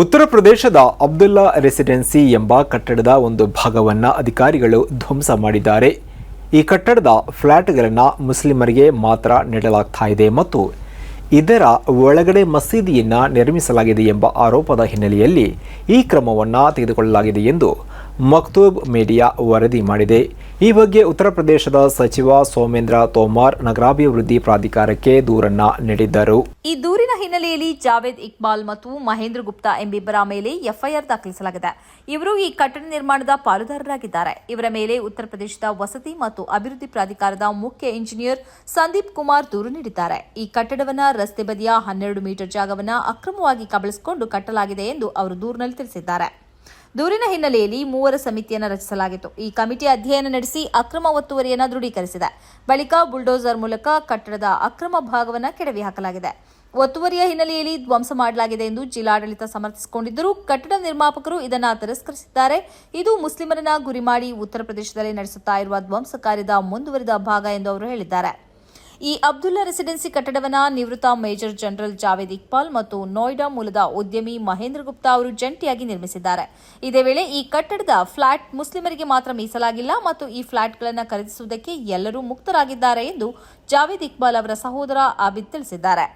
ಉತ್ತರ ಪ್ರದೇಶದ ಅಬ್ದುಲ್ಲಾ ರೆಸಿಡೆನ್ಸಿ ಎಂಬ ಕಟ್ಟಡದ ಒಂದು ಭಾಗವನ್ನು ಅಧಿಕಾರಿಗಳು ಧ್ವಂಸ ಮಾಡಿದ್ದಾರೆ. ಈ ಕಟ್ಟಡದ ಫ್ಲ್ಯಾಟ್ಗಳನ್ನು ಮುಸ್ಲಿಮರಿಗೆ ಮಾತ್ರ ನೀಡಲಾಗ್ತಾ ಇದೆ ಮತ್ತು ಇದರ ಒಳಗಡೆ ಮಸೀದಿಯನ್ನು ನಿರ್ಮಿಸಲಾಗಿದೆ ಎಂಬ ಆರೋಪದ ಹಿನ್ನೆಲೆಯಲ್ಲಿ ಈ ಕ್ರಮವನ್ನು ತೆಗೆದುಕೊಳ್ಳಲಾಗಿದೆ ಎಂದು ಮಕ್ತೂಬ್ ಮೀಡಿಯಾ ವರದಿ ಮಾಡಿದೆ. ಈ ಬಗ್ಗೆ ಉತ್ತರ ಪ್ರದೇಶದ ಸಚಿವ ಸೋಮೇಂದ್ರ ತೋಮಾರ್ ನಗರಾಭಿವೃದ್ಧಿ ಪ್ರಾಧಿಕಾರಕ್ಕೆ ದೂರನ್ನ ನೀಡಿದ್ದರು. ಈ ದೂರಿನ ಹಿನ್ನೆಲೆಯಲ್ಲಿ ಜಾವೇದ್ ಇಕ್ಬಾಲ್ ಮತ್ತು ಮಹೇಂದ್ರ ಗುಪ್ತಾ ಎಂಬಿಬ್ಬರ ಮೇಲೆ ಎಫ್ಐಆರ್ ದಾಖಲಿಸಲಾಗಿದೆ. ಇವರು ಈ ಕಟ್ಟಡ ನಿರ್ಮಾಣದ ಪಾಲುದಾರರಾಗಿದ್ದಾರೆ. ಇವರ ಮೇಲೆ ಉತ್ತರ ಪ್ರದೇಶದ ವಸತಿ ಮತ್ತು ಅಭಿವೃದ್ಧಿ ಪ್ರಾಧಿಕಾರದ ಮುಖ್ಯ ಇಂಜಿನಿಯರ್ ಸಂದೀಪ್ ಕುಮಾರ್ ದೂರು ನೀಡಿದ್ದಾರೆ. ಈ ಕಟ್ಟಡವನ್ನ ರಸ್ತೆ ಬದಿಯ ಹನ್ನೆರಡು ಮೀಟರ್ ಜಾಗವನ್ನ ಅಕ್ರಮವಾಗಿ ಕಬಳಿಸಿಕೊಂಡು ಕಟ್ಟಲಾಗಿದೆ ಎಂದು ಅವರು ದೂರಿನಲ್ಲಿ ತಿಳಿಸಿದ್ದಾರೆ. ದೂರಿನ ಹಿನ್ನೆಲೆಯಲ್ಲಿ ಮೂವರ ಸಮಿತಿಯನ್ನು ರಚಿಸಲಾಗಿತ್ತು. ಈ ಕಮಿಟಿ ಅಧ್ಯಯನ ನಡೆಸಿ ಅಕ್ರಮ ಒತ್ತುವರಿಯನ್ನು ದೃಢೀಕರಿಸಿದೆ. ಬಳಿಕ ಬುಲ್ಡೋಸರ್ ಮೂಲಕ ಕಟ್ಟಡದ ಅಕ್ರಮ ಭಾಗವನ್ನು ಕೆಡವಿ ಹಾಕಲಾಗಿದೆ. ಒತ್ತುವರಿಯ ಹಿನ್ನೆಲೆಯಲ್ಲಿ ಧ್ವಂಸ ಮಾಡಲಾಗಿದೆ ಎಂದು ಜಿಲ್ಲಾಡಳಿತ ಸಮರ್ಥಿಸಿಕೊಂಡಿದ್ದರೂ ಕಟ್ಟಡ ನಿರ್ಮಾಪಕರು ಇದನ್ನು ತಿರಸ್ಕರಿಸಿದ್ದಾರೆ. ಇದು ಮುಸ್ಲಿಮರನ್ನ ಗುರಿ ಮಾಡಿ ಉತ್ತರ ಪ್ರದೇಶದಲ್ಲಿ ನಡೆಸುತ್ತಾ ಇರುವ ಧ್ವಂಸ ಕಾರ್ಯದ ಮುಂದುವರಿದ ಭಾಗ ಎಂದು ಅವರು ಹೇಳಿದ್ದಾರೆ. ಈ ಅಬ್ದುಲ್ಲಾ ರೆಸಿಡೆನ್ಸಿ ಕಟ್ಟಡವನ್ನು ನಿವೃತ್ತ ಮೇಜರ್ ಜನರಲ್ ಜಾವೇದ್ ಇಕ್ಬಾಲ್ ಮತ್ತು ನೋಯ್ಡಾ ಮೂಲದ ಉದ್ಯಮಿ ಮಹೇಂದ್ರ ಗುಪ್ತಾ ಅವರು ಜಂಟಿಯಾಗಿ ನಿರ್ಮಿಸಿದ್ದಾರೆ. ಇದೇ ವೇಳೆ ಈ ಕಟ್ಟಡದ ಫ್ಲಾಟ್ ಮುಸ್ಲಿಮರಿಗೆ ಮಾತ್ರ ಮೀಸಲಾಗಿಲ್ಲ ಮತ್ತು ಈ ಫ್ಲಾಟ್ಗಳನ್ನು ಖರೀದಿಸುವುದಕ್ಕೆ ಎಲ್ಲರೂ ಮುಕ್ತರಾಗಿದ್ದಾರೆ ಎಂದು ಜಾವೇದ್ ಇಕ್ಬಾಲ್ ಅವರ ಸಹೋದರ ಆಬಿದ್ ತಿಳಿಸಿದ್ದಾರೆ.